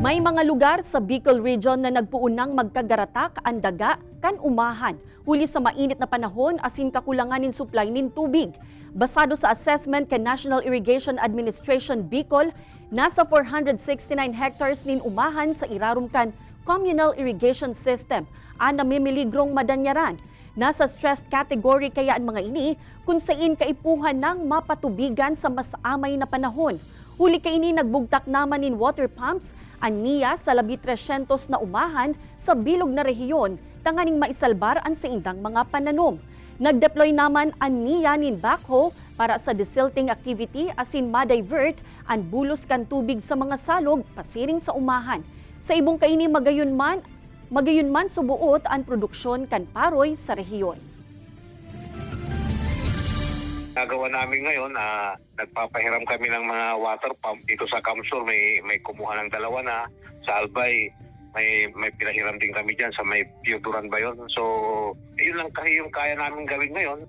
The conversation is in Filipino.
May mga lugar sa Bicol Region na nagpuunang magkagaratak ang daga kan umahan. Huli sa mainit na panahon asin kakulangan nin supply nin tubig. Basado sa assessment kan National Irrigation Administration Bicol, nasa 469 hectares nin umahan sa irarumkan communal irrigation system ang namimiligrong madanyaran. Nasa stressed category kaya ang mga ini kung saan kaipuhan ng mapatubigan sa mas amay na panahon. Huli kay ini nagbugtak naman in water pumps aniya sa labi 300 na umahan sa bilog na rehiyon tanganing maisalbar ang sa indang mga pananom. Nagdeploy naman aniya nin backhoe para sa desilting activity asin ma-divert ang bulos kan tubig sa mga salog pasiring sa umahan. Sa ibong kaini magayon man, magayon man subuot ang produksyon kan paroy sa rehiyon. Nagawa namin ngayon, ah, nagpapahiram kami ng mga water pump dito sa Kamsur. May, may kumuha ng dalawa na. Sa Albay, may, may pinahiram din kami dyan sa may Pioduran ba yun? So, yun lang kasi yung kaya namin gawin ngayon.